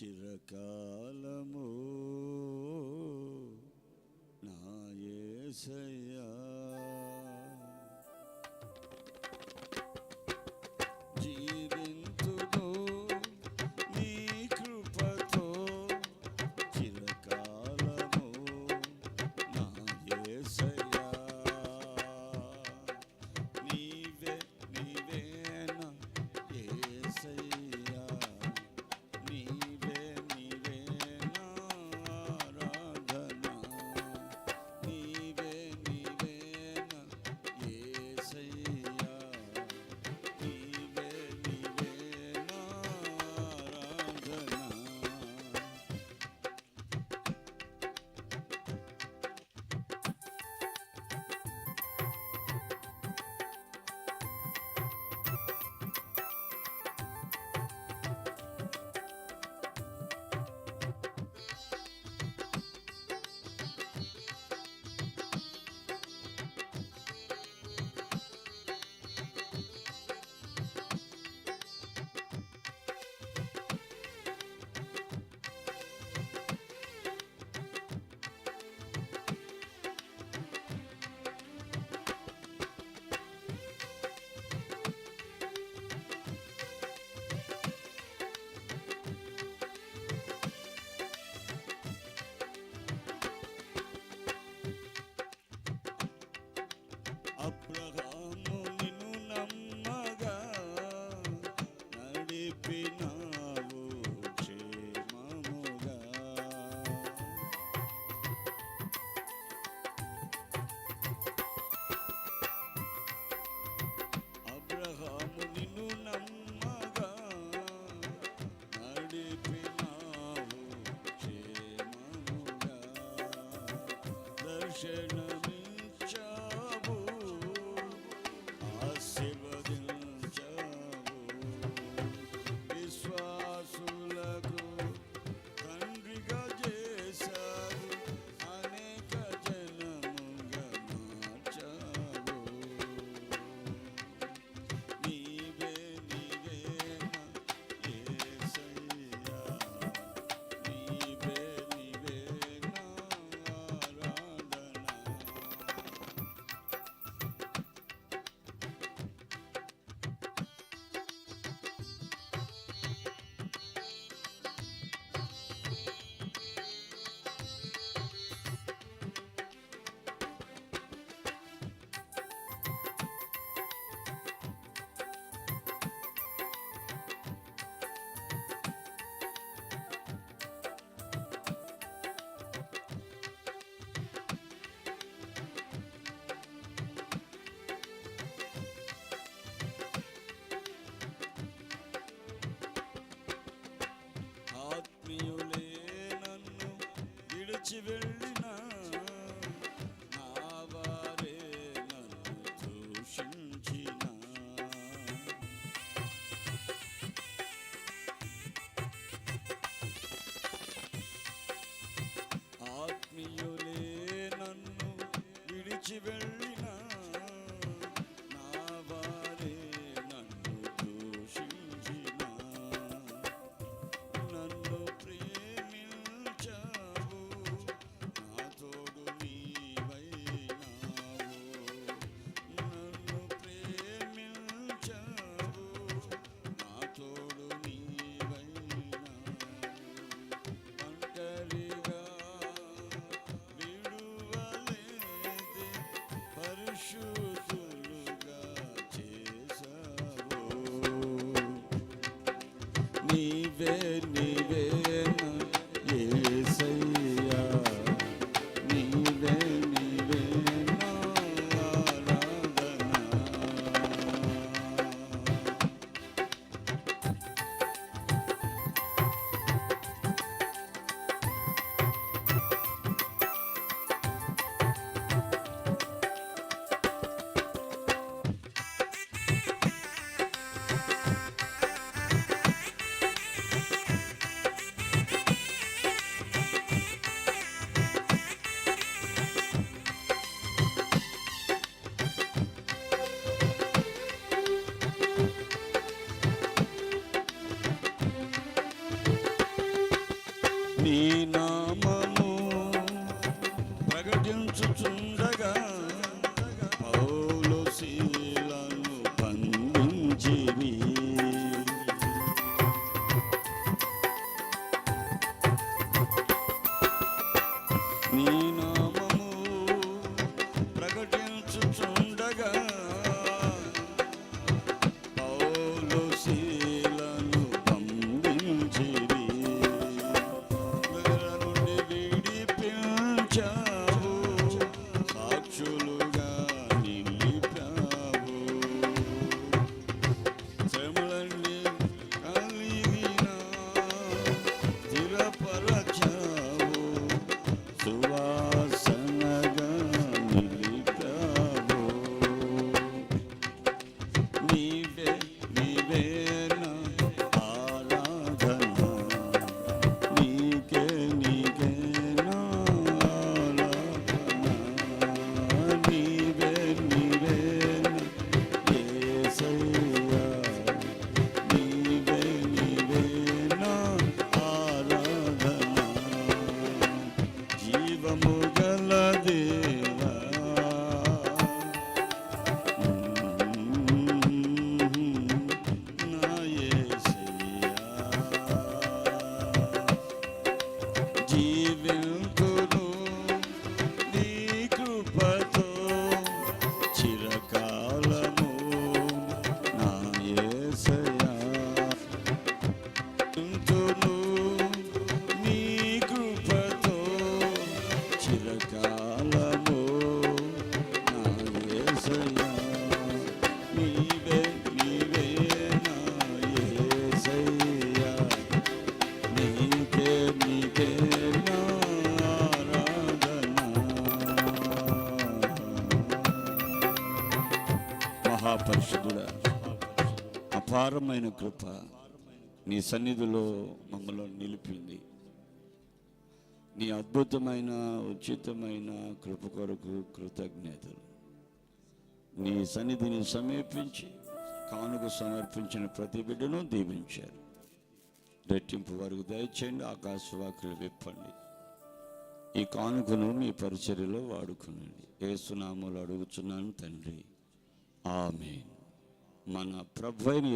చిరకాలము నా యేసయ్యా Even. ನೀನಾ అపారమైన కృప నీ సన్నిధిలో మమ్మల్ని నిలిపింది. నీ అద్భుతమైన ఉచితమైన కృప కొరకు కృతజ్ఞతలు. నీ సన్నిధిని సమీపించి కానుక సమర్పించిన ప్రతి బిడ్డను దీవించారు. రెట్టింపు వరకు దయచేయండి ఆకాశవాకులు విప్పండి. ఈ కానుకను మీ పరిచర్యలో వాడుకునండి. ఏసునామాలు అడుగుతున్నాను తండ్రి. ఆమె మన ప్రభు అయిన